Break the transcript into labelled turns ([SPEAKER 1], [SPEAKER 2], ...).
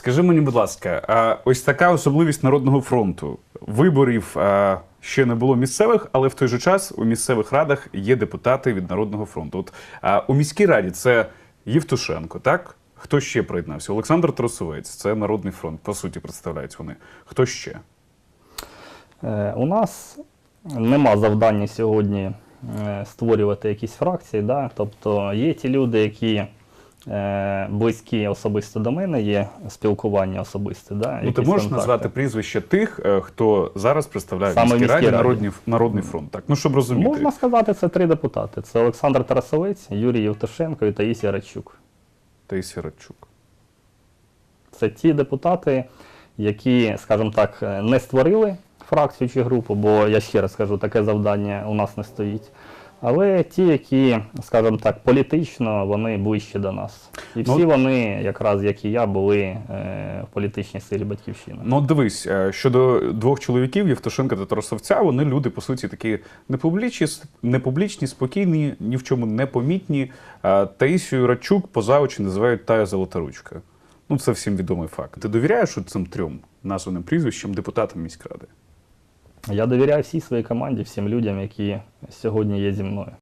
[SPEAKER 1] Скажи мені, будь ласка, а ось така особливість Народного фронту. Виборів а, ще не було місцевих, але в той же час у місцевих радах є депутати від Народного фронту. От а, у міській раді це Євтушенко, так? Хто ще приєднався? Олександр Тросовець, це Народний фронт, по суті, представляють вони. Хто ще?
[SPEAKER 2] Е, У нас нема завдання сьогодні е, створювати якісь фракції. Да? Тобто є ті люди, які близькі особисто до мене, є спілкування особисте. Да?
[SPEAKER 1] Ну, ти можеш
[SPEAKER 2] контакти.
[SPEAKER 1] назвати прізвище тих, е, хто зараз представляє
[SPEAKER 2] Саме
[SPEAKER 1] міській раді
[SPEAKER 2] раді.
[SPEAKER 1] Народний, Народний фронт. Так, ну щоб розуміти.
[SPEAKER 2] Можна сказати, це три депутати: це Олександр Тарасовець, Юрій Євтушенко і Таїсія Радчук.
[SPEAKER 1] Таїсія Радчук.
[SPEAKER 2] Це ті депутати, які, скажімо так, е, не створили фракцію чи групу, бо я ще раз кажу, таке завдання у нас не стоїть. Але ті, які, скажімо так, політично вони ближче до нас. І всі
[SPEAKER 1] Ну,
[SPEAKER 2] вони, якраз як і я, були е, в політичній силі батьківщини.
[SPEAKER 1] Ну, дивись, е, щодо двох чоловіків, Євтушенка та Тарасовця, вони люди, по суті, такі непублічні, непублічні, спокійні, ні в чому не помітні. Таїсію Радчук поза очі називають Тая Золоторучка. Ну, це всім відомий факт. Ти довіряєш цим трьом названим прізвищам депутатам міськради?
[SPEAKER 2] Я довіряю всій своїй команді, всім людям, які сьогодні є зі мною.